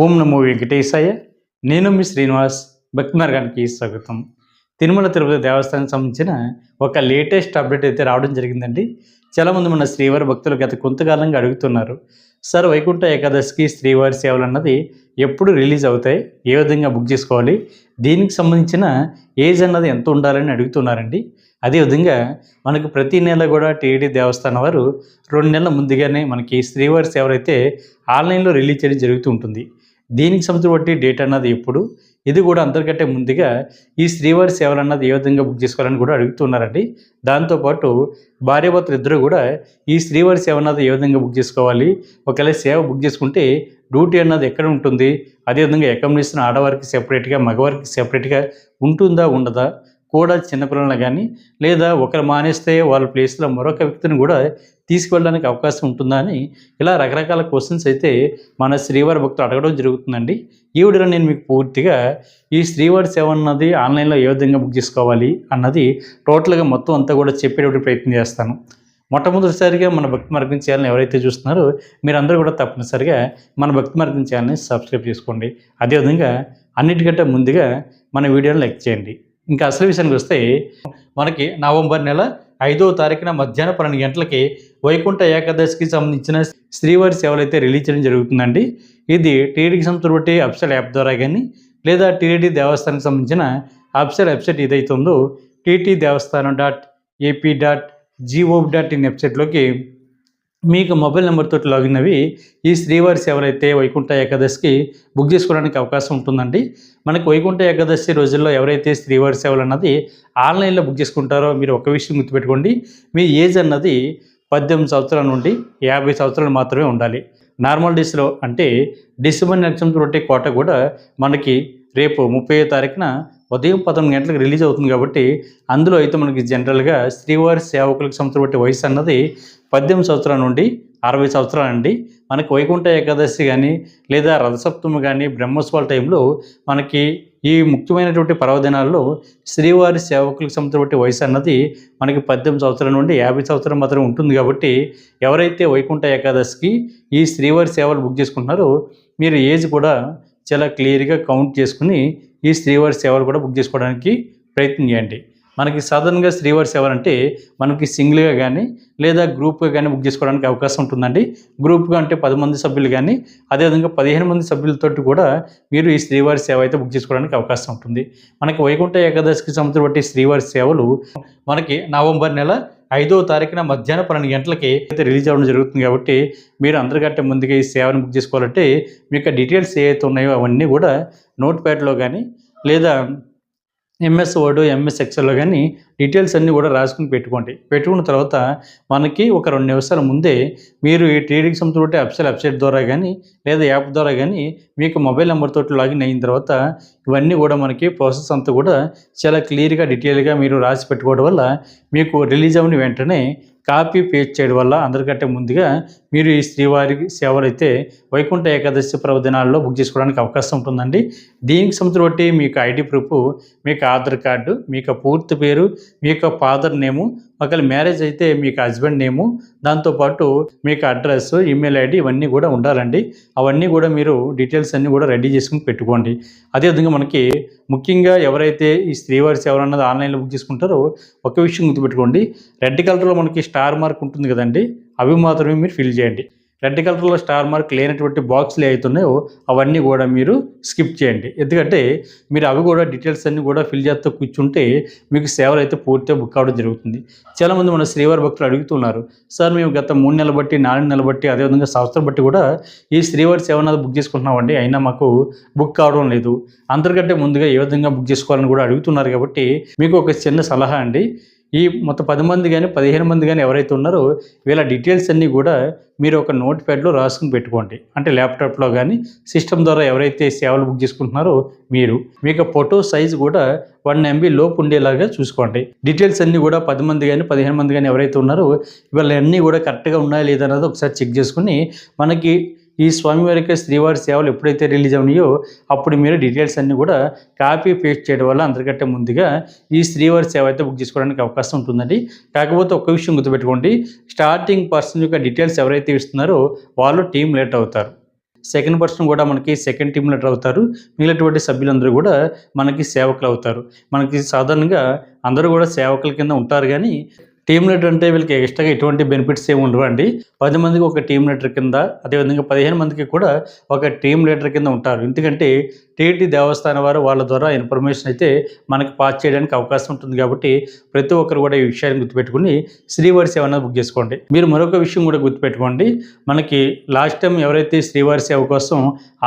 ఓం నమో వెంకటేశాయ. నేను మీ శ్రీనివాస్ భక్తి మార్గానికి స్వాగతం. తిరుమల తిరుపతి దేవస్థానానికి సంబంధించిన ఒక లేటెస్ట్ అప్డేట్ అయితే రావడం జరిగిందండి. చాలామంది మన శ్రీవారి భక్తులు గత కొంతకాలంగా అడుగుతున్నారు సార్ వైకుంఠ ఏకాదశికి శ్రీవారి సేవలు అన్నది ఎప్పుడు రిలీజ్ అవుతాయి? ఏ విధంగా బుక్ చేసుకోవాలి? దీనికి సంబంధించిన ఏజ్ అన్నది ఎంత ఉండాలని అడుగుతున్నారండి. అదేవిధంగా మనకు ప్రతి నెల కూడా టీడీ దేవస్థానం వారు రెండు నెలల ముందుగానే మనకి శ్రీవారి సేవలు అయితే ఆన్లైన్లో రిలీజ్ చేయడం జరుగుతూ ఉంటుంది. దీనికి సంబంధించిన బట్టి డేట్ అన్నది ఎప్పుడు? ఇది కూడా అందరికంటే ముందుగా ఈ శ్రీవారి సేవలు అన్నది ఏ విధంగా బుక్ చేసుకోవాలని కూడా అడుగుతున్నారండి. దాంతోపాటు భార్యాభర్తలు ఇద్దరు కూడా ఈ శ్రీవారి సేవ అన్నది ఏ విధంగా బుక్ చేసుకోవాలి? ఒకవేళ సేవ బుక్ చేసుకుంటే డ్యూటీ అన్నది ఎక్కడ ఉంటుంది? అదేవిధంగా అకామిడేషన్ ఆడవారికి సెపరేట్గా మగవారికి సెపరేట్గా ఉంటుందా ఉండదా? కూడా చిన్నపిల్లలను కానీ లేదా ఒకరు మానేస్తే వాళ్ళ ప్లేస్లో మరొక వ్యక్తిని కూడా తీసుకువెళ్ళడానికి అవకాశం ఉంటుందా అని ఇలా రకరకాల క్వశ్చన్స్ అయితే మన శ్రీవారి భక్తులు అడగడం జరుగుతుందండి. ఈ వీడియోలో నేను మీకు పూర్తిగా ఈ శ్రీవారి సేవ అన్నది ఆన్లైన్లో ఏ విధంగా బుక్ చేసుకోవాలి అన్నది టోటల్గా మొత్తం అంతా కూడా చెప్పేటువంటి ప్రయత్నం చేస్తాను. మొట్టమొదటిసారిగా మన భక్తి మార్గం ఛానల్ ఎవరైతే చూస్తున్నారో మీరందరూ కూడా తప్పనిసరిగా మన భక్తి మార్గం ఛానల్ని సబ్స్క్రైబ్ చేసుకోండి. అదేవిధంగా అన్నిటికంటే ముందుగా మన వీడియోని లైక్ చేయండి. ఇంకా అసలు విషయానికి వస్తే మనకి నవంబర్ నెల ఐదో తారీఖున మధ్యాహ్నం పన్నెండు గంటలకి వైకుంఠ ఏకాదశికి సంబంధించిన శ్రీవారి సేవలు అయితే రిలీజ్ చేయడం జరుగుతుందండి. ఇది టీడీకి సంస్థ బట్టి అఫ్సల్ యాప్ ద్వారా కానీ లేదా టీడీ దేవస్థానానికి సంబంధించిన అఫ్సల్ వెబ్సైట్ ఏదైతే ఉందో TT Devasthanam dot AP dot G O dot in వెబ్సైట్లోకి మీకు మొబైల్ నెంబర్తో లాగిన్ అవి ఈ శ్రీవారి సేవలైతే వైకుంఠ ఏకాదశికి బుక్ చేసుకోవడానికి అవకాశం ఉంటుందండి. మనకు వైకుంఠ ఏకాదశి రోజుల్లో ఎవరైతే శ్రీవారి సేవలు అన్నది ఆన్లైన్లో బుక్ చేసుకుంటారో మీరు ఒక విషయం గుర్తుపెట్టుకోండి. మీ ఏజ్ అన్నది పద్దెనిమిది సంవత్సరాల నుండి యాభై సంవత్సరాలు మాత్రమే ఉండాలి. నార్మల్ డేస్లో అంటే డిసెంబర్ నక్షత్రం కోట కూడా మనకి రేపు ముప్పై తారీఖున ఉదయం పదకొండు గంటలకు రిలీజ్ అవుతుంది కాబట్టి అందులో అయితే మనకి జనరల్గా శ్రీవారి సేవకులకు సంవత్సరం బట్టి వయసు అన్నది పద్దెనిమిది సంవత్సరాల నుండి అరవై సంవత్సరాలు అండి. మనకి వైకుంఠ ఏకాదశి కానీ లేదా రథసప్తమి కానీ బ్రహ్మోత్సవాల టైంలో మనకి ఈ ముఖ్యమైనటువంటి పర్వదినాల్లో శ్రీవారి సేవకులకు సంవత్సరం వయసు అన్నది మనకి పద్దెనిమిది సంవత్సరాల నుండి యాభై సంవత్సరం మాత్రం ఉంటుంది కాబట్టి ఎవరైతే వైకుంఠ ఏకాదశికి ఈ శ్రీవారి సేవలు బుక్ చేసుకుంటున్నారో మీరు ఏజ్ కూడా చాలా క్లియర్గా కౌంట్ చేసుకుని ఈ శ్రీవారి సేవలు కూడా బుక్ చేసుకోవడానికి ప్రయత్నం చేయండి. మనకి సాధారణంగా శ్రీవారి సేవలు అంటే మనకి సింగిల్గా కానీ లేదా గ్రూప్గా కానీ బుక్ చేసుకోవడానికి అవకాశం ఉంటుందండి. గ్రూప్గా అంటే పది మంది సభ్యులు కానీ అదేవిధంగా పదిహేను మంది సభ్యులతో కూడా మీరు ఈ శ్రీవారి సేవ అయితే బుక్ చేసుకోవడానికి అవకాశం ఉంటుంది. మనకి వైకుంఠ ఏకాదశికి సంవత్సరం శ్రీవారి సేవలు మనకి నవంబర్ నెల ఐదో తారీఖున మధ్యాహ్నం పన్నెండు గంటలకి అయితే రిలీజ్ అవ్వడం జరుగుతుంది కాబట్టి మీరు అందరికంటే ముందుగా ఈ సేవను బుక్ చేసుకోవాలంటే మీకు డీటెయిల్స్ ఏవైతే ఉన్నాయో అవన్నీ కూడా నోట్ ప్యాడ్లో కానీ లేదా ఎంఎస్ వర్డ్ ఎంఎస్ ఎక్సెల్లో కానీ డీటెయిల్స్ అన్నీ కూడా రాసుకుని పెట్టుకోండి. పెట్టుకున్న తర్వాత మనకి ఒక రెండు నిమిషాల ముందే మీరు ఈ ట్రేడింగ్ సంబంధించిన అప్సెల్ వెబ్సైట్ ద్వారా కానీ లేదా యాప్ ద్వారా కానీ మీకు మొబైల్ నెంబర్ తోటి లాగిన్ అయిన తర్వాత ఇవన్నీ కూడా మనకి ప్రాసెస్ అంతా కూడా చాలా క్లియర్గా డీటెయిల్గా మీరు రాసి పెట్టుకోవడం వల్ల మీకు రిలీజ్ అవ్వని వెంటనే కాపీ పేస్ట్ చేయడం వల్ల అందరికంటే ముందుగా మీరు ఈ శ్రీవారి సేవలు అయితే వైకుంఠ ఏకాదశి పర్వదినాల్లో బుక్ చేసుకోవడానికి అవకాశం ఉంటుందండి. దీనికి సంబంధించి బట్టి మీకు ఐడి ప్రూఫ్ మీకు ఆధార్ కార్డు మీకు పూర్తి పేరు మీ యొక్క ఫాదర్ నేము ఒకవేళ మ్యారేజ్ అయితే మీకు హస్బెండ్ నేము దాంతోపాటు మీకు అడ్రస్ ఈమెయిల్ ఐడి ఇవన్నీ కూడా ఉండాలండి. అవన్నీ కూడా మీరు డీటెయిల్స్ అన్నీ కూడా రెడీ చేసుకుని పెట్టుకోండి. అదేవిధంగా మనకి ముఖ్యంగా ఎవరైతే ఈ స్త్రీవారి సేవలు అన్నది ఆన్లైన్లో బుక్ చేసుకుంటారో ఒక విషయం గుర్తుపెట్టుకోండి. రెడ్ కలర్లో మనకి స్టార్ మార్క్ ఉంటుంది కదండి అవి మాత్రమే మీరు ఫిల్ చేయండి. రెడ్ కలర్లో స్టార్ మార్క్ లేనటువంటి బాక్స్లు అవుతున్నాయో అవన్నీ కూడా మీరు స్కిప్ చేయండి. ఎందుకంటే మీరు అవి కూడా డీటెయిల్స్ అన్నీ కూడా ఫిల్ చేస్తూ కూర్చుంటే మీకు సేవలు అయితే పూర్తిగా బుక్ అవ్వడం జరుగుతుంది. చాలామంది మన శ్రీవారి భక్తులు అడుగుతున్నారు సార్ మేము గత మూడు నెలల బట్టి నాలుగు నెలల బట్టి అదేవిధంగా సంవత్సరం బట్టి కూడా ఈ శ్రీవారి సేవ బుక్ చేసుకుంటున్నామండి. అయినా మాకు బుక్ కావడం లేదు. అందరికంటే ముందుగా ఏ విధంగా బుక్ చేసుకోవాలని కూడా అడుగుతున్నారు కాబట్టి మీకు ఒక చిన్న సలహా అండి. ఈ మొత్తం పది మంది కానీ పదిహేను మంది కానీ ఎవరైతే ఉన్నారో వీళ్ళ డీటెయిల్స్ అన్నీ కూడా మీరు ఒక నోట్ ప్యాడ్లో రాసుకుని పెట్టుకోండి. అంటే ల్యాప్టాప్లో కానీ సిస్టమ్ ద్వారా ఎవరైతే సేవలు బుక్ చేసుకుంటున్నారో మీరు. మీకు ఫోటో సైజ్ కూడా వన్ ఎంబీ లోపు ఉండేలాగా చూసుకోండి. డీటెయిల్స్ అన్నీ కూడా పది మంది కానీ పదిహేను మంది కానీ ఎవరైతే ఉన్నారో వీళ్ళన్నీ కూడా కరెక్ట్గా ఉన్నాయా లేదన్నది ఒకసారి చెక్ చేసుకుని మనకి ఈ స్వామివారికి శ్రీవారి సేవలు ఎప్పుడైతే రిలీజ్ అవునాయో అప్పుడు మీరు డీటెయిల్స్ అన్నీ కూడా కాపీ పేస్ట్ చేయడం వల్ల అందరికంటే ముందుగా ఈ శ్రీవారి సేవ అయితే బుక్ చేసుకోవడానికి అవకాశం ఉంటుందండి. కాకపోతే ఒక విషయం గుర్తుపెట్టుకోండి. స్టార్టింగ్ పర్సన్ యొక్క డీటెయిల్స్ ఎవరైతే ఇస్తున్నారో వాళ్ళు టీం లేట్ అవుతారు. సెకండ్ పర్సన్ కూడా మనకి సెకండ్ టీమ్ లెటర్ అవుతారు. మిగిలినటువంటి సభ్యులందరూ కూడా మనకి సేవకులు అవుతారు. మనకి సాధారణంగా అందరూ కూడా సేవకుల కింద ఉంటారు కానీ టీమ్ లీడర్ అంటే వీళ్ళకి ఎక్స్ట్రాగా ఎటువంటి బెనిఫిట్స్ ఏమి ఉండవండి. పది మందికి ఒక టీం లీడర్ కింద అదేవిధంగా పదిహేను మందికి కూడా ఒక టీం లీడర్ కింద ఉంటారు. ఎందుకంటే టీటీ దేవస్థానం వారు వాళ్ళ ద్వారా ఇన్ఫర్మేషన్ అయితే మనకి పాస్ చేయడానికి అవకాశం ఉంటుంది కాబట్టి ప్రతి ఒక్కరు కూడా ఈ విషయాన్ని గుర్తుపెట్టుకుని శ్రీవారి సేవ అనేది బుక్ చేసుకోండి. మీరు మరొక విషయం కూడా గుర్తుపెట్టుకోండి. మనకి లాస్ట్ టైం ఎవరైతే శ్రీవారి సేవ కోసం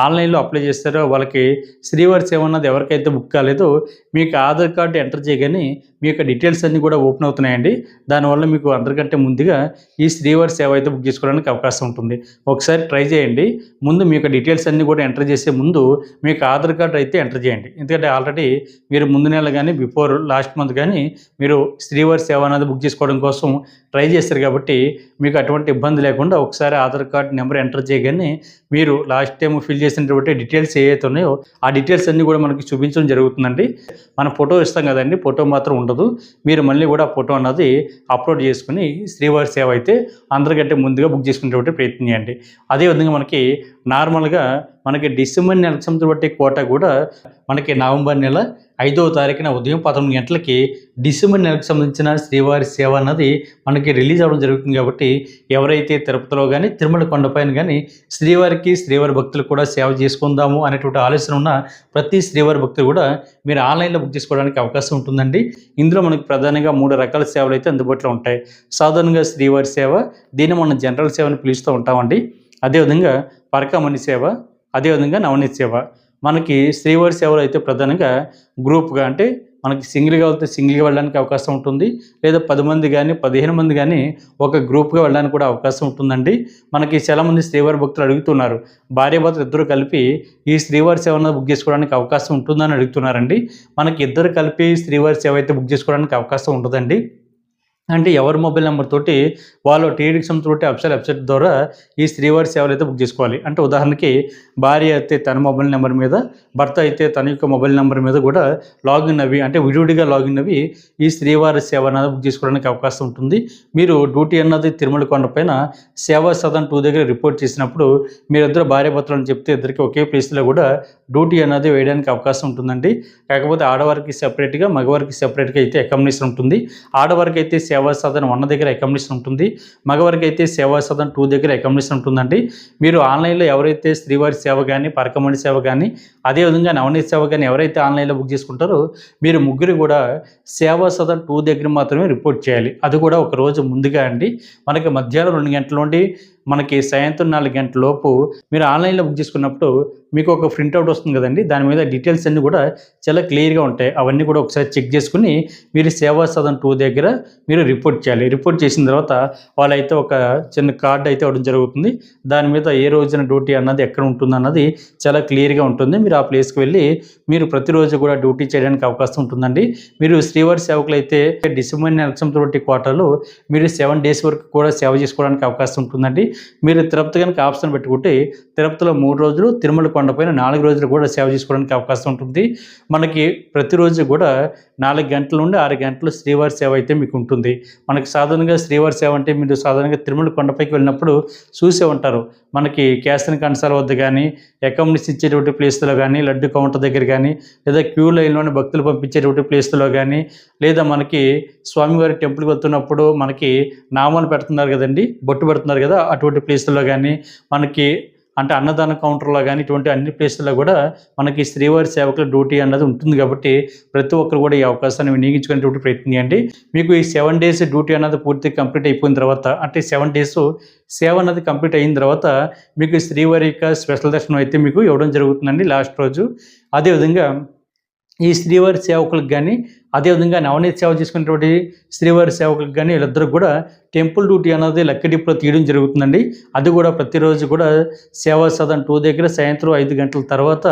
ఆన్లైన్లో అప్లై చేస్తారో వాళ్ళకి శ్రీవారి సేవ అన్నది ఎవరికైతే బుక్ కాలేదో మీకు ఆధార్ కార్డు ఎంటర్ చేయగానే మీ యొక్క డీటెయిల్స్ అన్నీ కూడా ఓపెన్ అవుతున్నాయండి. దానివల్ల మీకు అందరికంటే ముందుగా ఈ శ్రీవారి సేవ అయితే బుక్ చేసుకోవడానికి అవకాశం ఉంటుంది. ఒకసారి ట్రై చేయండి. ముందు మీ యొక్క డీటెయిల్స్ అన్నీ కూడా ఎంటర్ చేసే ముందు మీకు ఆధార్ కార్డు అయితే ఎంటర్ చేయండి. ఎందుకంటే ఆల్రెడీ మీరు ముందు నెల కానీ బిఫోర్ లాస్ట్ మంత్ కానీ మీరు శ్రీవారి సేవ అనేది బుక్ చేసుకోవడం కోసం ట్రై చేస్తారు కాబట్టి మీకు అటువంటి ఇబ్బంది లేకుండా ఒకసారి ఆధార్ కార్డ్ నెంబర్ ఎంటర్ చేయగానే మీరు లాస్ట్ టైం ఫిల్ చేసినటువంటి డీటెయిల్స్ ఏవైతే ఉన్నాయో ఆ డీటెయిల్స్ అన్నీ కూడా మనకి చూపించడం జరుగుతుందండి. మన ఫోటో ఇస్తాం కదండి. ఫోటో మాత్రం ఉండదు. మీరు మళ్ళీ కూడా ఫోటో అన్నది అప్లోడ్ చేసుకుని శ్రీవారి సేవ అయితే అందరికంటే ముందుగా బుక్ చేసుకునేటువంటి ప్రయత్నం చేయండి. అదేవిధంగా మనకి నార్మల్గా మనకి డిసెంబర్ నెల సంబంధించిన కోట కూడా మనకి నవంబర్ నెల ఐదవ తారీఖున ఉదయం పదకొండు గంటలకి డిసెంబర్ నెలకు సంబంధించిన శ్రీవారి సేవ అన్నది మనకి రిలీజ్ అవ్వడం జరుగుతుంది కాబట్టి ఎవరైతే తిరుపతిలో కానీ తిరుమల కొండపైన కానీ శ్రీవారికి శ్రీవారి భక్తులు కూడా సేవ చేసుకుందాము అనేటువంటి ఆలోచన ఉన్న ప్రతి శ్రీవారి భక్తులు కూడా మీరు ఆన్లైన్లో బుక్ చేసుకోవడానికి అవకాశం ఉంటుందండి. ఇందులో మనకి ప్రధానంగా మూడు రకాల సేవలు అయితే అందుబాటులో ఉంటాయి. సాధారణంగా శ్రీవారి సేవ దీన్ని మనం జనరల్ సేవని పిలుస్తూ ఉంటామండి. అదేవిధంగా పరకమణి సేవ అదేవిధంగా నవనీత్ సేవ మనకి శ్రీవారి సేవలు అయితే ప్రధానంగా గ్రూప్గా అంటే మనకి సింగిల్గా వెళ్తే సింగిల్గా వెళ్ళడానికి అవకాశం ఉంటుంది. లేదా పది మంది కానీ పదిహేను మంది కానీ ఒక గ్రూప్గా వెళ్ళడానికి కూడా అవకాశం ఉంటుందండి. మనకి చాలామంది శ్రీవారి భక్తులు అడుగుతున్నారు. భార్యాభర్తలు ఇద్దరు కలిపి ఈ శ్రీవారి సేవను బుక్ చేసుకోవడానికి అవకాశం ఉంటుందని అడుగుతున్నారండి. మనకి ఇద్దరు కలిపి శ్రీవారి సేవ అయితే బుక్ చేసుకోవడానికి అవకాశం ఉంటుందండి అంటే ఎవరి మొబైల్ నెంబర్ తోటి వాళ్ళు టీడీకి సంతోటి వెబ్సైట్ వెబ్సైట్ ద్వారా ఈ శ్రీవారి సేవలు అయితే బుక్ చేసుకోవాలి. అంటే ఉదాహరణకి భార్య అయితే తన మొబైల్ నెంబర్ మీద భర్త అయితే తన యొక్క మొబైల్ నెంబర్ మీద కూడా లాగిన్ అవి అంటే విడివిడిగా లాగిన్ అవి ఈ శ్రీవారి సేవ అనేది బుక్ చేసుకోవడానికి అవకాశం ఉంటుంది. మీరు డ్యూటీ అన్నది తిరుమల కొండపైన సేవా సదన్ టూ దగ్గర రిపోర్ట్ చేసినప్పుడు మీరిద్దరు భార్య భర్తలను చెప్తే ఇద్దరికి ఒకే ప్లేస్లో కూడా డ్యూటీ అనేది వేయడానికి అవకాశం ఉంటుందండి. కాకపోతే ఆడవారికి సెపరేట్గా మగవారికి సెపరేట్గా అయితే అకామిడేషన్ ఉంటుంది. ఆడవారికి అయితే సేవ సదన్ వన్ దగ్గర అకామిడేషన్ ఉంటుంది. మగవారికి అయితే సేవా సదన్ టూ దగ్గర అకామిడేషన్ ఉంటుందండి. మీరు ఆన్లైన్లో ఎవరైతే శ్రీవారి సేవ కానీ పరకమణి సేవ కానీ అదేవిధంగా నవనీత్ సేవ కానీ ఎవరైతే ఆన్లైన్లో బుక్ చేసుకుంటారో మీరు ముగ్గురు కూడా సేవా సదన్ టూ దగ్గర మాత్రమే రిపోర్ట్ చేయాలి. అది కూడా ఒక రోజు ముందుగా అండి. మనకి మధ్యాహ్నం రెండు గంటల నుండి మనకి సాయంత్రం నాలుగు గంటల లోపు మీరు ఆన్లైన్లో బుక్ చేసుకున్నప్పుడు మీకు ఒక ప్రింట్అవుట్ వస్తుంది కదండి. దాని మీద డీటెయిల్స్ అన్నీ కూడా చాలా క్లియర్గా ఉంటాయి. అవన్నీ కూడా ఒకసారి చెక్ చేసుకుని మీరు సేవా సదన్ టూ దగ్గర మీరు రిపోర్ట్ చేయాలి. రిపోర్ట్ చేసిన తర్వాత వాళ్ళైతే ఒక చిన్న కార్డు అయితే ఇవ్వడం జరుగుతుంది. దాని మీద ఏ రోజున డ్యూటీ అన్నది ఎక్కడ ఉంటుంది అన్నది చాలా క్లియర్గా ఉంటుంది. మీరు ఆ ప్లేస్కి వెళ్ళి మీరు ప్రతిరోజు కూడా డ్యూటీ చేయడానికి అవకాశం ఉంటుందండి. మీరు శ్రీవారి సేవకులు అయితే డిసెంబర్ నెల తోటి క్వార్టర్లో మీరు సెవెన్ డేస్ వరకు కూడా సేవ చేసుకోవడానికి అవకాశం ఉంటుందండి. మీరు తిరుపతి కనుక ఆప్షన్ పెట్టుకుంటే తిరుపతిలో మూడు రోజులు తిరుమల కొండపైన నాలుగు రోజులు కూడా సేవ చేసుకోవడానికి అవకాశం ఉంటుంది. మనకి ప్రతిరోజు కూడా నాలుగు గంటల నుండి ఆరు గంటలు శ్రీవారి సేవ అయితే మీకు ఉంటుంది. మనకి సాధారణంగా శ్రీవారి సేవ అంటే మీరు సాధారణంగా తిరుమల కొండపైకి వెళ్ళినప్పుడు చూసే ఉంటారు. మనకి క్యాసన్ కన్సాల వద్ద కానీ అకామిడేస్ ఇచ్చేటువంటి ప్లేస్లో కానీ లడ్డు కౌంటర్ దగ్గర కానీ లేదా క్యూ లైన్లోని భక్తులు పంపించేటువంటి ప్లేస్లో కానీ లేదా మనకి స్వామివారి టెంపుల్కి వస్తున్నప్పుడు మనకి నామాలు పెడుతున్నారు కదండి బొట్టు పెడుతున్నారు కదా అటువంటి ప్లేస్లో కానీ మనకి అంటే అన్నదాన కౌంటర్లో కానీ ఇటువంటి అన్ని ప్లేసుల్లో కూడా మనకి శ్రీవారి సేవకుల డ్యూటీ అన్నది ఉంటుంది కాబట్టి ప్రతి ఒక్కరు కూడా ఈ అవకాశాన్ని వినియోగించుకునేటువంటి ప్రయత్నం చేయండి. మీకు ఈ సెవెన్ డేస్ డ్యూటీ అన్నది పూర్తి కంప్లీట్ అయిపోయిన తర్వాత అంటే సెవెన్ డేస్ సేవ అన్నది కంప్లీట్ అయిన తర్వాత మీకు శ్రీవారి యొక్క స్పెషల్ దర్శనం అయితే మీకు ఇవ్వడం జరుగుతుందండి లాస్ట్ రోజు. అదేవిధంగా ఈ శ్రీవారి సేవకులకు కానీ అదేవిధంగా నవనీతి సేవ చేసుకునేటువంటి శ్రీవారి సేవకులకు కానీ వీళ్ళిద్దరు కూడా టెంపుల్ డ్యూటీ అనేది లక్కడిప్పులో తీయడం జరుగుతుందండి. అది కూడా ప్రతిరోజు కూడా సేవా సదన్ టూ దగ్గర సాయంత్రం ఐదు గంటల తర్వాత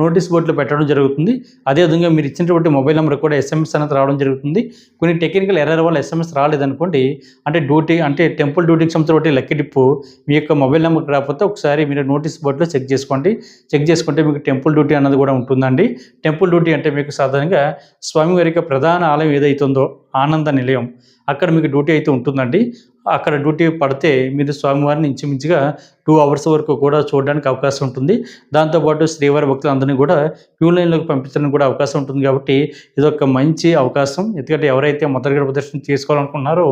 నోటీస్ బోర్డులు పెట్టడం జరుగుతుంది. అదేవిధంగా మీరు ఇచ్చినటువంటి మొబైల్ నెంబర్ కూడా ఎస్ఎంఎస్ అనేది రావడం జరుగుతుంది. కొన్ని టెక్నికల్ ఎర్రర్ వల్ల ఎస్ఎంఎస్ రాలేదనుకోండి అంటే డ్యూటీ అంటే టెంపుల్ డ్యూటీకి సంబంధించిన లక్క డిప్పు మీ యొక్క మొబైల్ నెంబర్కి రాకపోతే ఒకసారి మీరు నోటీస్ బోర్డులో చెక్ చేసుకోండి. చెక్ చేసుకుంటే మీకు టెంపుల్ డ్యూటీ అన్నది కూడా ఉంటుందండి. టెంపుల్ డ్యూటీ అంటే మీకు సాధారణంగా స్వామివారికి యొక్క ప్రధాన ఆలయం ఏదైతుందో ఆనంద నిలయం అక్కడ మీకు డ్యూటీ అయితే ఉంటుందండి. అక్కడ డ్యూటీ పడితే మీరు స్వామివారిని ఇంచుమించుగా టూ అవర్స్ వరకు కూడా చూడడానికి అవకాశం ఉంటుంది. దాంతోపాటు శ్రీవారి భక్తులందరినీ కూడా క్యూ లైన్లోకి పంపించడానికి కూడా అవకాశం ఉంటుంది కాబట్టి ఇది ఒక మంచి అవకాశం. ఎందుకంటే ఎవరైతే మొదటి ప్రదర్శన చేసుకోవాలనుకున్నారో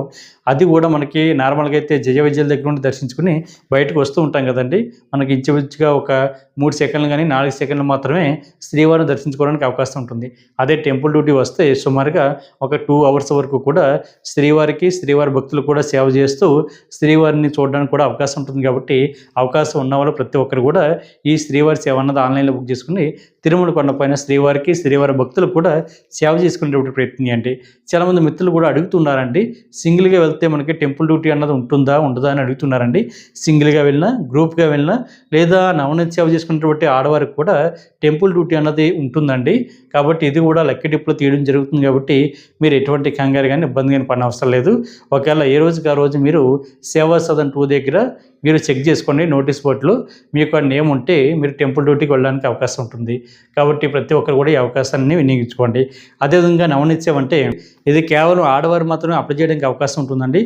అది కూడా మనకి నార్మల్గా అయితే జయ విజయాల దగ్గర నుండి దర్శించుకుని బయటకు వస్తూ ఉంటాం కదండి. మనకి ఇంచుమించుగా ఒక మూడు సెకండ్లు కానీ నాలుగు సెకండ్లు మాత్రమే శ్రీవారిని దర్శించుకోవడానికి అవకాశం ఉంటుంది. అదే టెంపుల్ డ్యూటీ వస్తే సుమారుగా ఒక టూ అవర్స్ వరకు కూడా శ్రీవారికి శ్రీవారి భక్తులు కూడా సేవ చేస్తూ శ్రీవారిని చూడడానికి కూడా అవకాశం ఉంటుంది కాబట్టి అవకాశం ఉన్న వాళ్ళు ప్రతి ఒక్కరు కూడా ఈ శ్రీవారి సేవ అన్నది ఆన్లైన్లో బుక్ చేసుకుని తిరుమల కొండపైన శ్రీవారికి శ్రీవారి భక్తులు కూడా సేవ చేసుకునేటువంటి ప్రయత్నం చేయండి. చాలామంది మిత్రులు కూడా అడుగుతున్నారండి సింగిల్గా వెళ్తే మనకి టెంపుల్ డ్యూటీ అన్నది ఉంటుందా ఉండదా అని అడుగుతున్నారండి. సింగిల్గా వెళ్ళినా గ్రూప్గా వెళ్ళినా లేదా నవనీతి సేవ చేసుకున్నటువంటి ఆడవారికి కూడా టెంపుల్ డ్యూటీ అన్నది ఉంటుందండి. కాబట్టి ఇది కూడా లక్కీ డిప్లో తీయడం జరుగుతుంది కాబట్టి మీరు ఎటువంటి కంగారు కానీ ఇబ్బంది కానీ పడిన అవసరం లేదు. ఒకవేళ ఏ రోజుకి ఆ రోజు మీరు సేవా సదన్ టూ దగ్గర మీరు చెక్ చేసుకోండి నోటీస్ బోర్డులో. మీకు ఆ నేమ్ ఉంటే మీరు టెంపుల్ డ్యూటీకి వెళ్ళడానికి అవకాశం ఉంటుంది. కాబట్టి ప్రతి ఒక్కరు కూడా ఈ అవకాశాన్ని వినియోగించుకోండి. అదేవిధంగా నవనిత్యం ఇది కేవలం ఆడవారు మాత్రమే అప్లై చేయడానికి అవకాశం ఉంటుందండి.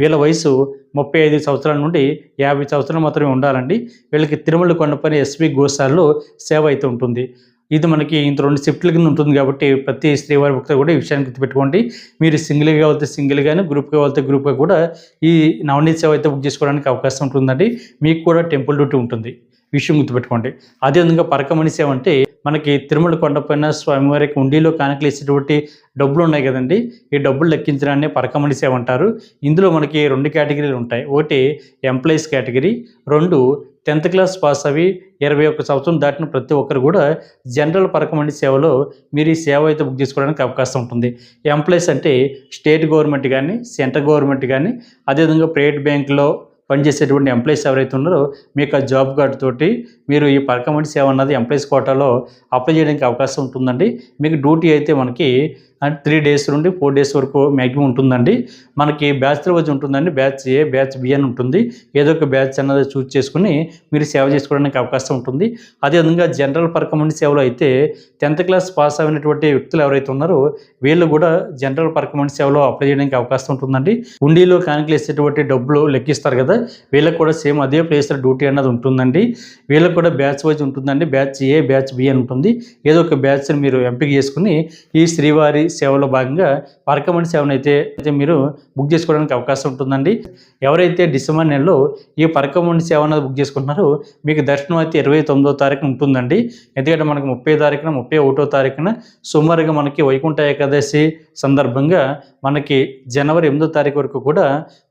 వీళ్ళ వయసు ముప్పై ఐదు సంవత్సరాల నుండి యాభై సంవత్సరాలు మాత్రమే ఉండాలండి. వీళ్ళకి తిరుమల కొండపని ఎస్వి గోశాలలో సేవ అయితే ఉంటుంది. ఇది మనకి ఇంత రెండు షిఫ్ట్ల కింద ఉంటుంది కాబట్టి ప్రతి స్త్రీవారి భక్తులు కూడా ఈ విషయాన్ని గుర్తుపెట్టుకోండి. మీరు సింగిల్గా వెళ్తే సింగిల్గాను గ్రూప్గా వెళ్తే గ్రూప్గా కూడా ఈ నవనీత సేవ అయితే బుక్ చేసుకోవడానికి అవకాశం ఉంటుందండి. మీకు కూడా టెంపుల్ డ్యూటీ ఉంటుంది. విషయం గుర్తుపెట్టుకోండి. అదేవిధంగా పరకమణి సేవ అంటే మనకి తిరుమల కొండపైన స్వామివారికి ఉండిలో కానుకలు ఇచ్చేటువంటి డబ్బులు ఉన్నాయి కదండి. ఈ డబ్బులు లెక్కించడాన్ని పరకమణి సేవ అంటారు. ఇందులో మనకి రెండు కేటగిరీలు ఉంటాయి. ఒకటి ఎంప్లాయీస్ కేటగిరీ రెండు టెన్త్ క్లాస్ పాస్ అవి ఇరవై ఒక్క సంవత్సరం దాటిన ప్రతి ఒక్కరు కూడా జనరల్ పరకమండి సేవలో మీరు ఈ సేవ అయితే బుక్ చేసుకోవడానికి అవకాశం ఉంటుంది. ఎంప్లాయీస్ అంటే స్టేట్ గవర్నమెంట్ కానీ సెంట్రల్ గవర్నమెంట్ కానీ అదేవిధంగా ప్రైవేట్ బ్యాంకులో పనిచేసేటువంటి ఎంప్లాయీస్ ఎవరైతే ఉన్నారో మీకు ఆ జాబ్ కార్డు తోటి మీరు ఈ పరకమండి సేవ అన్నది ఎంప్లాయీస్ కోటాలో అప్లై చేయడానికి అవకాశం ఉంటుందండి. మీకు డ్యూటీ అయితే మనకి త్రీ డేస్ నుండి ఫోర్ డేస్ వరకు మ్యాక్సిమం ఉంటుందండి. మనకి బ్యాచ్ వైజ్ ఉంటుందండి. బ్యాచ్ ఏ బ్యాచ్ బి అని ఉంటుంది. ఏదో ఒక బ్యాచ్ అన్నది చూస్ చేసుకుని మీరు సేవ చేసుకోవడానికి అవకాశం ఉంటుంది. అదేవిధంగా జనరల్ పరకమండి సేవలో అయితే టెన్త్ క్లాస్ పాస్ అయినటువంటి వ్యక్తులు ఎవరైతే ఉన్నారో వీళ్ళు కూడా జనరల్ పరకమండి సేవలో అప్లై చేయడానికి అవకాశం ఉంటుందండి. ఉండీలో కానుకలేసేటువంటి డబ్బులు లెక్కిస్తారు కదా వీళ్ళకి కూడా సేమ్ అదే ప్లేస్లో డ్యూటీ అన్నది ఉంటుందండి. వీళ్ళకి కూడా బ్యాచ్ వైజ్ ఉంటుందండి. బ్యాచ్ ఏ బ్యాచ్ బి అని ఉంటుంది. ఏదో ఒక బ్యాచ్ని మీరు ఎంపిక చేసుకుని ఈ శ్రీవారి సేవలో భాగంగా పరకమణి సేవను అయితే అయితే మీరు బుక్ చేసుకోవడానికి అవకాశం ఉంటుందండి. ఎవరైతే డిసెంబర్ నెలలో ఈ పరకమణి సేవ అనేది బుక్ చేసుకుంటున్నారో మీకు దర్శనం అయితే ఇరవై తొమ్మిదో తారీఖున ఉంటుందండి. ఎందుకంటే మనకి ముప్పై తారీఖున ముప్పై ఒకటో తారీఖున సుమారుగా మనకి వైకుంఠ ఏకాదశి సందర్భంగా మనకి జనవరి ఎనిమిదో తారీఖు వరకు కూడా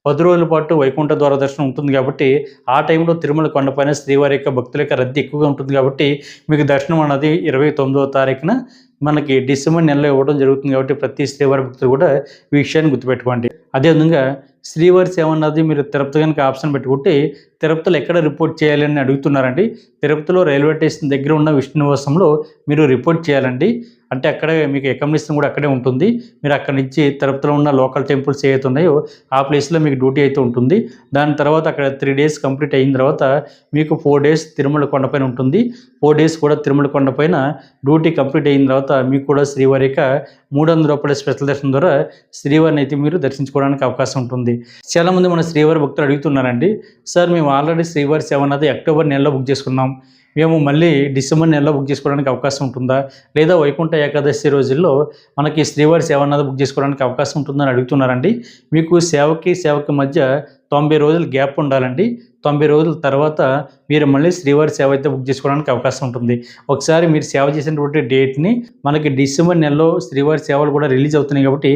పది రోజుల పాటు వైకుంఠ ద్వార దర్శనం ఉంటుంది కాబట్టి ఆ టైంలో తిరుమల కొండపైన శ్రీవారి యొక్క భక్తుల యొక్క రద్దీ ఎక్కువగా ఉంటుంది కాబట్టి మీకు దర్శనం అనేది ఇరవై తొమ్మిదవ తారీఖున మనకి డిసెంబర్ నెలలో ఇవ్వడం జరుగుతుంది కాబట్టి ప్రతి శ్రీవారి భక్తులు కూడా ఈ విషయాన్ని గుర్తుపెట్టుకోండి. అదేవిధంగా శ్రీవారి సేవ అన్నది మీరు తిరుపతి కనుక ఆప్షన్ పెట్టుకుంటే తిరుపతిలో ఎక్కడ రిపోర్ట్ చేయాలని అడుగుతున్నారండి. తిరుపతిలో రైల్వే స్టేషన్ దగ్గర ఉన్న విష్ణునివాసంలో మీరు రిపోర్ట్ చేయాలండి. అంటే అక్కడే మీకు అకామిడేషన్ కూడా అక్కడే ఉంటుంది. మీరు అక్కడ నుంచి తిరుపతిలో ఉన్న లోకల్ టెంపుల్స్ ఏవైతే ఉన్నాయో ఆ ప్లేస్లో మీకు డ్యూటీ అయితే ఉంటుంది. దాని తర్వాత అక్కడ త్రీ డేస్ కంప్లీట్ అయిన తర్వాత మీకు ఫోర్ డేస్ తిరుమల కొండపైన ఉంటుంది. ఫోర్ డేస్ కూడా తిరుమల కొండపైన డ్యూటీ కంప్లీట్ అయిన తర్వాత మీకు కూడా శ్రీవారి యొక్క మూడు వందల రూపాయల స్పెషల్ దర్శనం ద్వారా శ్రీవారిని అయితే మీరు దర్శించుకోవడానికి అవకాశం ఉంటుంది. చాలామంది మన శ్రీవారి భక్తులు అడుగుతున్నారండి సార్ మేము ఆల్రెడీ శ్రీవారి సేవ అక్టోబర్ నెలలో బుక్ చేసుకున్నాం. మేము మళ్ళీ డిసెంబర్ నెలలో బుక్ చేసుకోవడానికి అవకాశం ఉంటుందా? లేదా వైకుంఠ ఏకాదశి రోజుల్లో మనకి శ్రీవారి సేవ అన్నది బుక్ చేసుకోవడానికి అవకాశం ఉంటుందని అడుగుతున్నారండి. మీకు సేవకి సేవకి మధ్య తొంభై రోజులు గ్యాప్ ఉండాలండి. తొంభై రోజుల తర్వాత మీరు మళ్ళీ శ్రీవారి సేవ అయితే బుక్ చేసుకోవడానికి అవకాశం ఉంటుంది. ఒకసారి మీరు సేవ చేసినటువంటి డేట్ని మనకి డిసెంబర్ నెలలో శ్రీవారి సేవలు కూడా రిలీజ్ అవుతున్నాయి కాబట్టి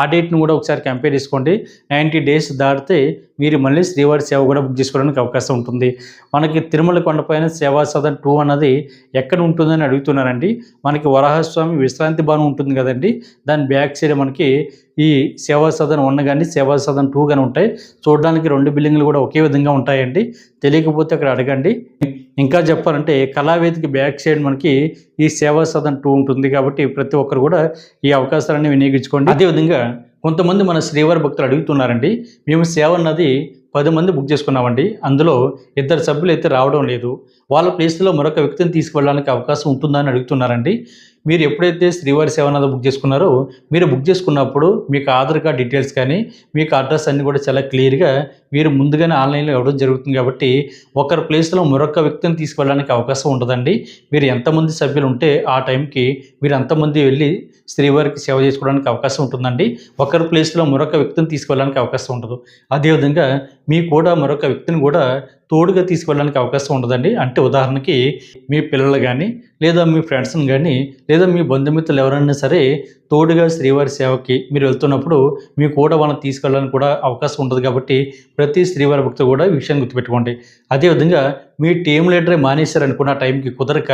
ఆ డేట్ని కూడా ఒకసారి కంపేర్ చేసుకోండి. నైంటీ డేస్ దాటితే మీరు మళ్ళీ శ్రీవారి సేవ కూడా బుక్ చేసుకోవడానికి అవకాశం ఉంటుంది. మనకి తిరుమల కొండపైన సేవా సదన్ టూ అన్నది ఎక్కడ ఉంటుందని అడుగుతున్నారండి. మనకి వరాహస్వామి విశ్రాంతి భవనం ఉంటుంది కదండి. దాని బ్యాక్ సైడ్ మనకి ఈ సేవా సదన్ వన్ కానీ సేవా సదన్ టూ కానీ ఉంటాయి. చూడడానికి రెండు బిల్డింగ్లు కూడా ఒకే విధంగా ఉంటాయండి. తెలియకపోతే అక్కడ అడగండి. ఇంకా చెప్పాలంటే కళావేదిక బ్యాక్ సైడ్ మనకి ఈ సేవా సదన్ టూ ఉంటుంది కాబట్టి ప్రతి ఒక్కరు కూడా ఈ అవకాశాలన్నీ వినియోగించుకోండి. అదేవిధంగా కొంతమంది మన శ్రీవారి భక్తులు అడుగుతున్నారండి మేము సేవ అన్నది పది మంది బుక్ చేసుకున్నామండి. అందులో ఇద్దరు సభ్యులు అయితే రావడం లేదు. వాళ్ళ ప్లేస్లో మరొక వ్యక్తిని తీసుకువెళ్ళడానికి అవకాశం ఉంటుందని అడుగుతున్నారండి. మీరు ఎప్పుడైతే శ్రీవారి సేవనాథ బుక్ చేసుకున్నారో మీరు బుక్ చేసుకున్నప్పుడు మీకు ఆధార్ కార్డ్ డీటెయిల్స్ కానీ మీకు అడ్రస్ అన్నీ కూడా చాలా క్లియర్గా మీరు ముందుగానే ఆన్లైన్లో ఇవ్వడం జరుగుతుంది కాబట్టి ఒకరి ప్లేస్లో మరొక వ్యక్తిని తీసుకువెళ్ళడానికి అవకాశం ఉండదండి. మీరు ఎంతమంది సభ్యులు ఉంటే ఆ టైంకి మీరు అంతమంది వెళ్ళి శ్రీవారికి సేవ చేసుకోవడానికి అవకాశం ఉంటుందండి. ఒకరి ప్లేస్లో మరొక వ్యక్తిని తీసుకువెళ్ళడానికి అవకాశం ఉండదు. అదేవిధంగా మీ కూడా మరొక వ్యక్తిని కూడా తోడుగా తీసుకువెళ్ళడానికి అవకాశం ఉండదండి. అంటే ఉదాహరణకి మీ పిల్లలు కానీ లేదా మీ ఫ్రెండ్స్ని కానీ లేదా మీ బంధుమిత్రులు ఎవరైనా సరే తోడుగా శ్రీవారి సేవకి మీరు వెళ్తున్నప్పుడు మీ కూడా వాళ్ళని తీసుకెళ్ళడానికి కూడా అవకాశం ఉండదు కాబట్టి ప్రతి శ్రీవారి భక్తులు కూడా ఈ విషయాన్ని గుర్తుపెట్టుకోండి. అదేవిధంగా మీ టీం లీడరే మానేశారనుకున్న టైంకి కుదరక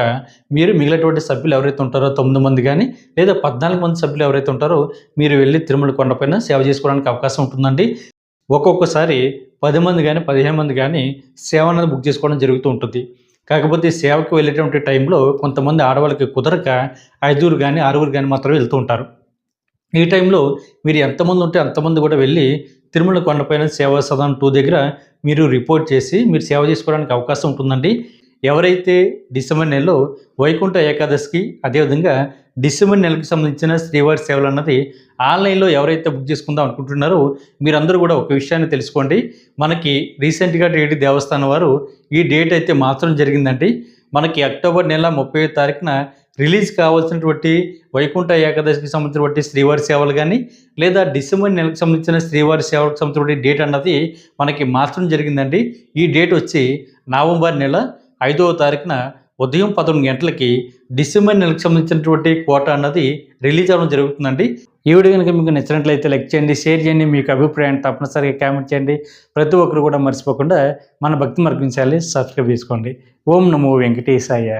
మీరు మిగిలినటువంటి సభ్యులు ఎవరైతే ఉంటారో తొమ్మిది మంది కానీ లేదా పద్నాలుగు మంది సభ్యులు ఎవరైతే ఉంటారో మీరు వెళ్ళి తిరుమల కొండపైన సేవ చేసుకోవడానికి అవకాశం ఉంటుందండి. ఒక్కొక్కసారి పది మంది కానీ పదిహేను మంది కానీ సేవ అనేది బుక్ చేసుకోవడం జరుగుతూ ఉంటుంది. కాకపోతే సేవకు వెళ్ళేటువంటి టైంలో కొంతమంది ఆడవాళ్ళకి కుదరక ఐదుగురు కానీ ఆరుగురు కానీ మాత్రమే వెళ్తూ ఉంటారు. ఈ టైంలో మీరు ఎంతమంది ఉంటే అంతమంది కూడా వెళ్ళి తిరుమల కొండపైన సేవా సదనం టూ దగ్గర మీరు రిపోర్ట్ చేసి మీరు సేవ చేసుకోవడానికి అవకాశం ఉంటుందండి. ఎవరైతే డిసెంబర్ నెలలో వైకుంఠ ఏకాదశికి అదేవిధంగా డిసెంబర్ నెలకు సంబంధించిన శ్రీవారి సేవలు అన్నది ఆన్లైన్లో ఎవరైతే బుక్ చేసుకుందాం అనుకుంటున్నారో మీరందరూ కూడా ఒక విషయాన్ని తెలుసుకోండి. మనకి రీసెంట్గా టీడీ దేవస్థానం వారు ఈ డేట్ అయితే మాత్రం జరిగిందండి. మనకి అక్టోబర్ నెల ముప్పై తారీఖున రిలీజ్ కావాల్సినటువంటి వైకుంఠ ఏకాదశికి సంబంధించినటువంటి శ్రీవారి సేవలు కానీ లేదా డిసెంబర్ నెలకు సంబంధించిన శ్రీవారి సేవలకు సంబంధించినటువంటి డేట్ అన్నది మనకి మార్చడం జరిగిందండి. ఈ డేట్ వచ్చి నవంబర్ నెల ఐదవ తారీఖున ఉదయం పదకొండు గంటలకి డిసెంబర్ నెలకు సంబంధించినటువంటి కోట అన్నది రిలీజ్ అవ్వడం జరుగుతుందండి. ఈ వీడియో కనుక మీకు నచ్చినట్లయితే లైక్ చేయండి షేర్ చేయండి మీకు అభిప్రాయాన్ని తప్పనిసరిగా కామెంట్ చేయండి. ప్రతి ఒక్కరు కూడా మర్చిపోకుండా మన భక్తి మర్పించాలి సబ్స్క్రైబ్ చేసుకోండి. ఓం నమో వెంకటేశాయ.